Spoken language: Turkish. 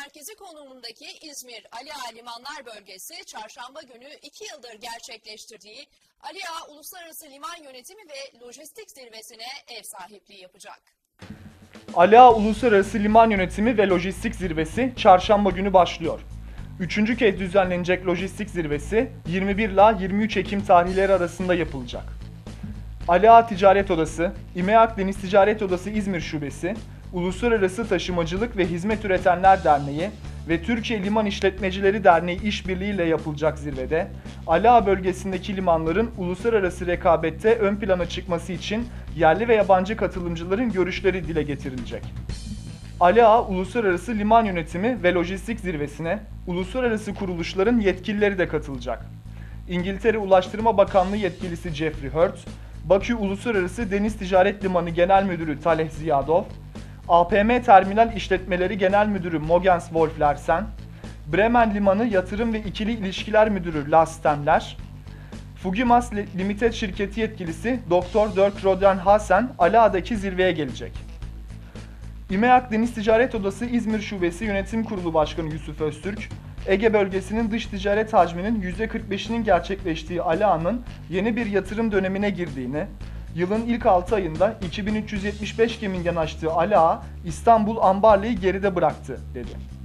merkezi konumundaki İzmir Ali Ağa Limanlar Bölgesi çarşamba günü iki yıldır gerçekleştirdiği Ali Ağa Uluslararası Liman Yönetimi ve Lojistik Zirvesi'ne ev sahipliği yapacak. Ali Ağa Uluslararası Liman Yönetimi ve Lojistik Zirvesi çarşamba günü başlıyor. Üçüncü kez düzenlenecek lojistik zirvesi 21 ila 23 Ekim tarihleri arasında yapılacak. Ali Ağa Ticaret Odası, İMEAK Deniz Ticaret Odası İzmir Şubesi, Uluslararası Taşımacılık ve Hizmet Üretenler Derneği ve Türkiye Liman İşletmecileri Derneği işbirliğiyle yapılacak zirvede, Ali Ağa bölgesindeki limanların uluslararası rekabette ön plana çıkması için yerli ve yabancı katılımcıların görüşleri dile getirilecek. Ali Ağa Uluslararası Liman Yönetimi ve Lojistik Zirvesi'ne uluslararası kuruluşların yetkilileri de katılacak. İngiltere Ulaştırma Bakanlığı yetkilisi Jeffrey Hurt, Bakü Uluslararası Deniz Ticaret Limanı Genel Müdürü Taleh Ziyadov, APM Terminal İşletmeleri Genel Müdürü Mogens Wolf Larsen, Bremen Limanı Yatırım ve İkili İlişkiler Müdürü Lars Stemler, Fugimas Li- Limited şirketi yetkilisi Dr. Dirk Roden Hasen Ali Ağa'daki zirveye gelecek. İMEAK Deniz Ticaret Odası İzmir Şubesi Yönetim Kurulu Başkanı Yusuf Öztürk, Ege bölgesinin dış ticaret hacminin %45'inin gerçekleştiği Ali Ağa'nın yeni bir yatırım dönemine girdiğini, yılın ilk 6 ayında 2375 geminin yanaştığı Ali Ağa, İstanbul Ambarlı'yı geride bıraktı dedi.